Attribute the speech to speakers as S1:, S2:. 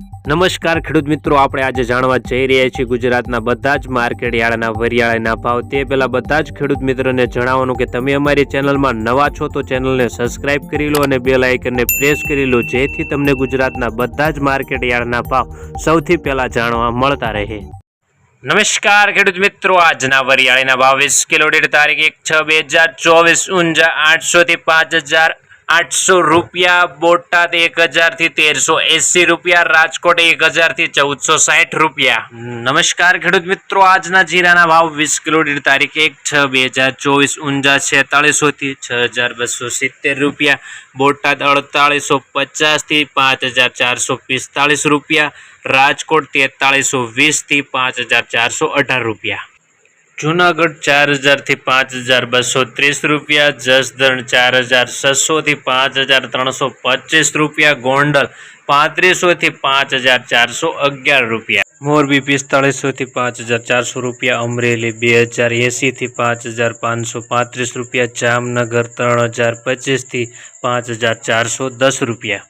S1: નમસ્કાર ખેડૂત મિત્રો, આપણે આજે જાણવા જઈ રહ્યા છીએ ગુજરાતના બધા જ માર્કેટ યાર્ડના વરિયાળાના ભાવ. તે પહેલાં બધા જ ખેડૂત મિત્રોને જણાવવાનું કે તમે અમારી ચેનલમાં નવા છો તો ચેનલને સબસ્ક્રાઇબ કરી લો અને બેલ આઇકનને પ્રેસ કરી લો, જેથી તમને ગુજરાતના બધા જ માર્કેટ યાર્ડના ભાવ સૌથી પહેલાં જાણવા મળતા રહે. નમસ્કાર ખેડૂત મિત્રો, આજના વરિયાળીના ભાવ વીસ કિલો દીઠ તારીખ એક છ બે હજાર ચોવીસ, ઊંઝા આઠસો થી પાંચ હજાર આઠસો રૂપિયા, બોટાદ એક હજારથી તેરસો એસી રૂપિયા, રાજકોટ એક હજારથી ચૌદસો સાઠ રૂપિયા. નમસ્કાર ખેડૂત મિત્રો, આજના જીરાના ભાવ વીસ કિલો દીઠ તારીખ એક છ બે હજાર ચોવીસ, ઊંઝા છેતાળીસોથી છ હજાર બસો સિત્તેર રૂપિયા, બોટાદ અડતાળીસો પચાસથી પાંચ હજાર ચારસો પિસ્તાળીસ રૂપિયા, રાજકોટ તેતાળીસો વીસથી પાંચ હજાર ચારસો અઢાર રૂપિયા. જુનાગઢ ચાર હજારથી પાંચ હજાર બસો ત્રીસ રૂપિયા, જસદણ ચાર હજાર છસોથી પાંચ હજાર ત્રણસો પચીસ રૂપિયા, ગોંડલ પાંત્રીસોથી પાંચ હજાર ચારસો અગિયાર રૂપિયા. મોરબી પિસ્તાળીસોથી પાંચ હજાર ચારસો રૂપિયા, અમરેલી બે હજાર એંસીથી પાંચ હજાર પાંચસો પાંત્રીસ રૂપિયા, જામનગર ત્રણ હજાર પચીસથી પાંચ હજાર ચારસો દસ રૂપિયા.